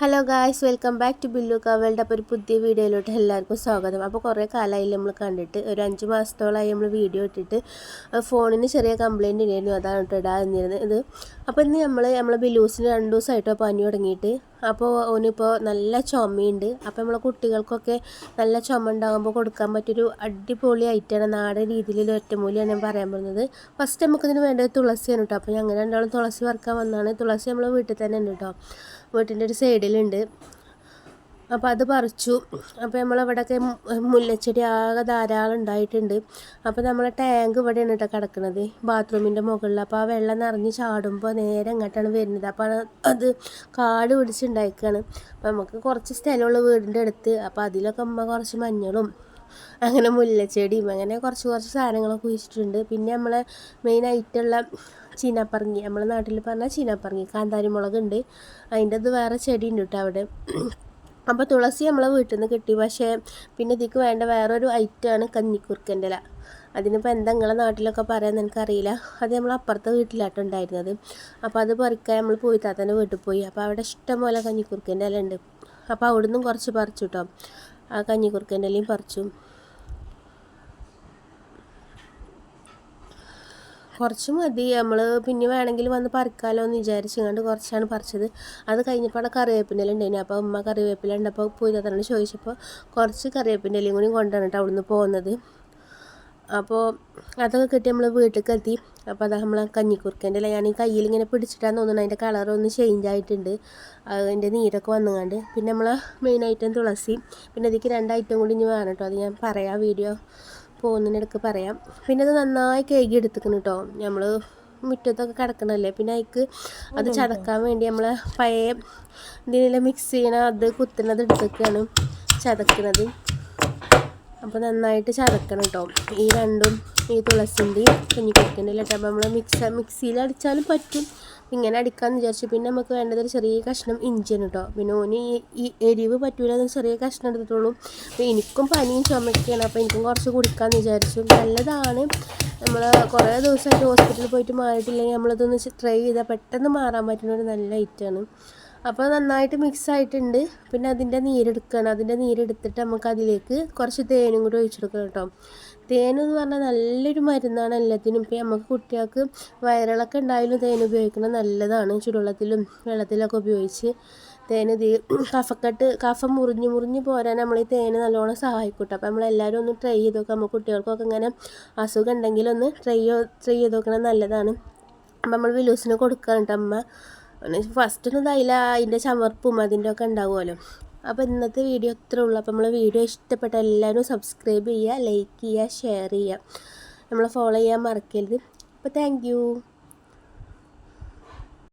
Hello guys welcome back to Billu കവളുടെ അപ്പോൾ ഒരു പുതിയ വീഡിയോയിലോട്ട് എല്ലാവർക്കും സ്വാഗതം. അപ്പോൾ കുറേ കാലമായി നമ്മൾ കണ്ടിട്ട്. ഒരു അഞ്ച് മാസത്തോളമായി നമ്മൾ വീഡിയോ ഇട്ടിട്ട്. ഫോണിന് ചെറിയ കംപ്ലയിന്റ് ഉണ്ടായിരുന്നു അതാണ് ഇടാതിരുന്നത് ഇത് അപ്പോൾ ഇന്ന് നമ്മൾ നമ്മളെ ബില്ലൂസിന് രണ്ട് ദിവസമായിട്ടോ പനി തുടങ്ങിയിട്ട് അപ്പോൾ ഓനിപ്പോൾ നല്ല ചുമയുണ്ട്. അപ്പോൾ നമ്മളെ കുട്ടികൾക്കൊക്കെ നല്ല ചുമ ഉണ്ടാകുമ്പോൾ കൊടുക്കാൻ പറ്റിയൊരു അടിപൊളി ഐറ്റമാണ് നാടൻ രീതിയിൽ ഒറ്റമൂലിയാണ് ഞാൻ പറയാൻ പോകുന്നത്. ഫസ്റ്റ് നമുക്കിതിന് വേണ്ടത് തുളസിയാണ് കേട്ടോ അപ്പോൾ ഞങ്ങൾ രണ്ടാളും തുളസി വറുക്കാൻ വന്നതാണ് തുളസി നമ്മളെ വീട്ടിൽ തന്നെ ഉണ്ട് കേട്ടോ വീട്ടിന്റെ ഒരു സൈഡിലുണ്ട് അപ്പോൾ അത് പറിച്ചു. അപ്പോൾ നമ്മളവിടെയൊക്കെ മുല്ലച്ചെടി ആകെ ധാരാളം ഉണ്ടായിട്ടുണ്ട്. അപ്പോൾ നമ്മളെ ടാങ്ക് ഇവിടെയാണ് കേട്ടോ കിടക്കുന്നത് ബാത്റൂമിന്റെ മുകളിൽ അപ്പോൾ ആ വെള്ളം നിറഞ്ഞ് ചാടുമ്പോൾ നേരെ ഇങ്ങോട്ടാണ് വരുന്നത്. അപ്പോൾ അത് കാട് പിടിച്ചുണ്ടായിക്കാണ്. അപ്പോൾ നമുക്ക് കുറച്ച് സ്ഥലമുള്ള വീടിന്റെ അടുത്ത് അപ്പോൾ അതിലൊക്കെ അമ്മ കുറച്ച് മഞ്ഞളും അങ്ങനെ മുല്ലച്ചെടിയും അങ്ങനെ കുറച്ച് കുറച്ച് സാധനങ്ങളൊക്കെ കുഴിച്ചിട്ടുണ്ട്. പിന്നെ നമ്മളെ മെയിൻ ആയിട്ടുള്ള ചീനാപ്പറങ്ങി നമ്മളെ നാട്ടിൽ പറഞ്ഞാൽ ചീനാപ്പറങ്ങി കാന്താരി മുളകുണ്ട് അതിന്റെ അത് വേറെ ചെടി ഉണ്ട് കേട്ടോ അവിടെ. അപ്പോൾ തുളസി നമ്മളെ വീട്ടിൽ നിന്ന് കിട്ടി. പക്ഷേ പിന്നെ ഇതിക്ക് വേണ്ട വേറൊരു ഐറ്റമാണ് കഞ്ഞിക്കുറുക്കന്റെ ഇല അതിനിപ്പോൾ എന്താ നിങ്ങളെ നാട്ടിലൊക്കെ പറയാമെന്ന് എനിക്കറിയില്ല. അത് നമ്മൾ അപ്പുറത്തെ വീട്ടിലാട്ടോ ഉണ്ടായിരുന്നത്. അപ്പോൾ അത് പറിക്കാൻ നമ്മൾ പോയി താത്തന്റെ വീട്ടിൽ പോയി. അപ്പോൾ അവിടെ ഇഷ്ടംപോലെ കഞ്ഞിക്കുറുക്കന്റെ ഇല ഉണ്ട്. അപ്പോൾ അവിടുന്ന് കുറച്ച് പറിച്ചു കേട്ടോ ആ കഞ്ഞിക്കുറുക്കന്റെ ഇലയും പറിച്ചു. കുറച്ച് മതി. നമ്മൾ പിന്നെ വേണമെങ്കിൽ വന്ന് പറിക്കാമല്ലോ എന്ന് വിചാരിച്ചുകൊണ്ട് കുറച്ചാണ് പറിച്ചത്. അത് കഴിഞ്ഞപ്പോൾ കറിവേപ്പിന്റെ ഉണ്ടായിരുന്നു അപ്പോൾ ഉമ്മ കറിവേപ്പില ഉണ്ടപ്പോൾ പോയി തന്നെ ചോദിച്ചപ്പോൾ കുറച്ച് കറിവേപ്പിന്റെ ഇലയും കൂടി കൊണ്ടുവന്നിട്ട് അവിടുന്ന് പോകുന്നത് അപ്പോൾ അതൊക്കെ കിട്ടി നമ്മൾ വീട്ടിലേക്ക് എത്തി. അപ്പോൾ അത് നമ്മൾ കഞ്ഞിക്കുറുക്കന്റെ ഇല. ഞാൻ ഈ കയ്യിൽ ഇങ്ങനെ പിടിച്ചിട്ടാന്ന് തോന്നുന്നു. അതിന്റെ കളറൊന്ന് ചേഞ്ച് ആയിട്ടുണ്ട്. അതിന്റെ നീരൊക്കെ വന്നുകൊണ്ട് പിന്നെ നമ്മൾ മെയിൻ ഐറ്റം തുളസി. പിന്നെ അതിക്ക് രണ്ട് ഐറ്റം കൂടി ഇനി വേണം കേട്ടോ. അത് ഞാൻ പറയാം വീഡിയോ പോകുന്നതിനിടയ്ക്ക് പറയാം. പിന്നെ അത് നന്നായി കേകി എടുത്തിക്കണം കേട്ടോ നമ്മൾ മുറ്റത്തൊക്കെ കിടക്കണല്ലേ? പിന്നെ അതിക്ക് അത് ചതക്കാൻ വേണ്ടി നമ്മൾ പഴയ ഇതിനെല്ലാം മിക്സ് ചെയ്യണ അത് കുത്തുന്നത് എടുത്തേക്കാണ് ചതക്കുന്നത് അപ്പോൾ നന്നായിട്ട് ചതക്കണം കേട്ടോ ഈ രണ്ടും ഈ തുളസിന്റെയും കുഞ്ഞിക്കുട്ടിന്റെ ഇല്ല അപ്പോൾ നമ്മൾ മിക്സ മിക്സിയിൽ അടിച്ചാലും പറ്റും. ഇങ്ങനെ അടിക്കാമെന്ന് വിചാരിച്ചു. പിന്നെ നമുക്ക് വേണ്ടത് ഒരു ചെറിയ കഷ്ണം ഇഞ്ചിയാണ് കേട്ടോ പിന്നെ ഓന് ഈ എരിവ് പറ്റൂലെന്ന് ചെറിയ കഷ്ണം എടുത്തിട്ടുള്ളൂ. അപ്പോൾ എനിക്കും പനിയും ചുമക്കുകയാണ് അപ്പോൾ എനിക്കും കുറച്ച് കുടിക്കാമെന്ന് വിചാരിച്ചു. നല്ലതാണ്. നമ്മൾ കുറേ ദിവസമായിട്ട് ഹോസ്പിറ്റലിൽ പോയിട്ട് മാറിയിട്ടില്ലെങ്കിൽ നമ്മളതൊന്ന് ട്രൈ ചെയ്താൽ പെട്ടെന്ന് മാറാൻ പറ്റുന്ന ഒരു നല്ല ഐറ്റമാണ് അപ്പോൾ നന്നായിട്ട് മിക്സ് ആയിട്ടുണ്ട്. പിന്നെ അതിന്റെ നീരെടുക്കണം. അതിന്റെ നീരെടുത്തിട്ട് നമുക്ക് അതിലേക്ക് കുറച്ച് തേനും കൂടി ഒഴിച്ചെടുക്കണം കേട്ടോ. തേനെന്ന് പറഞ്ഞാൽ നല്ലൊരു മരുന്നാണ് എല്ലാത്തിനും. ഇപ്പം നമുക്ക് കുട്ടികൾക്ക് വയറിളക്കം ഉണ്ടായാലും തേൻ ഉപയോഗിക്കുന്നത് നല്ലതാണ്. ചുടുവെള്ളത്തിലും വെള്ളത്തിലൊക്കെ ഉപയോഗിച്ച് തേൻ തീ കഫക്കെട്ട് കഫം മുറിഞ്ഞ് മുറിഞ്ഞ് പോരാൻ നമ്മൾ ഈ തേൻ നല്ലോണം സഹായിക്കും അപ്പോൾ നമ്മളെല്ലാവരും ഒന്ന് ട്രൈ ചെയ്ത് നോക്കാം നമുക്ക് കുട്ടികൾക്കൊക്കെ ഇങ്ങനെ അസുഖം ഉണ്ടെങ്കിൽ ഒന്ന് ട്രൈ ട്രൈ ചെയ്ത് നോക്കണം നല്ലതാണ്. നമ്മൾ വിലൂസിന് കൊടുക്കാറുണ്ട് അമ്മ. ഫസ്റ്റ് ഒന്നും ഇതായില്ല. അതിന്റെ ചമർപ്പും അതിന്റെ ഒക്കെ ഉണ്ടാവുമല്ലോ. അപ്പോൾ ഇന്നത്തെ വീഡിയോ ഇത്രേ ഉള്ളൂ. അപ്പോൾ നമ്മളെ വീഡിയോ ഇഷ്ടപ്പെട്ട എല്ലാവരും സബ്സ്ക്രൈബ് ചെയ്യുക ലൈക്ക് ചെയ്യുക ഷെയർ ചെയ്യുക. നമ്മളെ ഫോളോ ചെയ്യാൻ മറക്കരുത്. അപ്പോൾ താങ്ക്